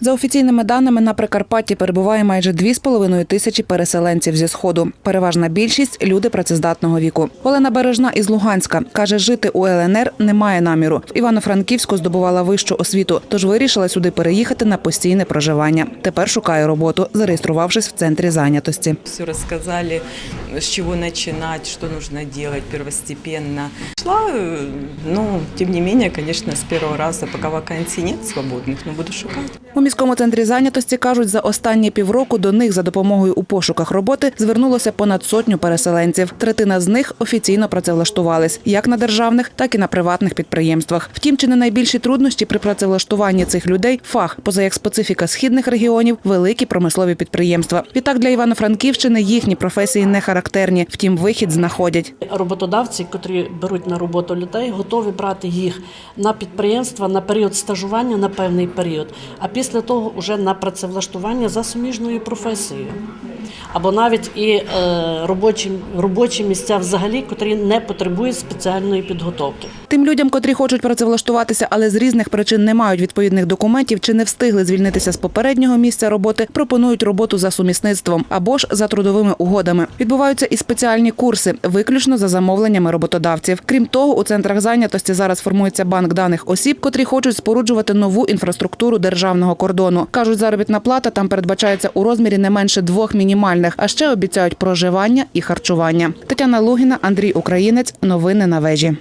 За офіційними даними, на Прикарпатті перебуває майже 2,5 тисячі переселенців зі сходу. Переважна більшість люди працездатного віку. Олена Бережна із Луганська каже, жити у ЛНР немає наміру. В Івано-Франківську здобувала вищу освіту, тож вирішила сюди переїхати на постійне проживання. Тепер шукає роботу, зареєструвавшись в центрі зайнятості. Все рассказали, с чего начинать, что нужно делать первостепенно. Шла, э, ну, тем не менее, конечно, с первого раза, пока вакансий нет свободных, но буду шукать. Міському центрі зайнятості кажуть, за останні півроку до них за допомогою у пошуках роботи звернулося понад сотню переселенців. Третина з них офіційно працевлаштувались як на державних, так і на приватних підприємствах. Втім, чи не найбільші труднощі при працевлаштуванні цих людей фах, поза як специфіка східних регіонів, великі промислові підприємства. Відтак для Івано-Франківщини їхні професії не характерні, втім, вихід знаходять. Роботодавці, котрі беруть на роботу людей, готові брати їх на підприємства на період стажування на певний період, а після того вже на працевлаштування за суміжною професією. Або навіть і е, робочі, робочі місця взагалі, котрі не потребують спеціальної підготовки. Тим людям, котрі хочуть працевлаштуватися, але з різних причин не мають відповідних документів чи не встигли звільнитися з попереднього місця роботи, пропонують роботу за сумісництвом або ж за трудовими угодами. Відбуваються і спеціальні курси, виключно за замовленнями роботодавців. Крім того, у центрах зайнятості зараз формується банк даних осіб, котрі хочуть споруджувати нову інфраструктуру державного кордону. кажуть, заробітна плата там передбачається у розмірі не менше двох мінімальних, а ще обіцяють проживання і харчування. Тетяна Лугіна, Андрій Українець. Новини на вежі.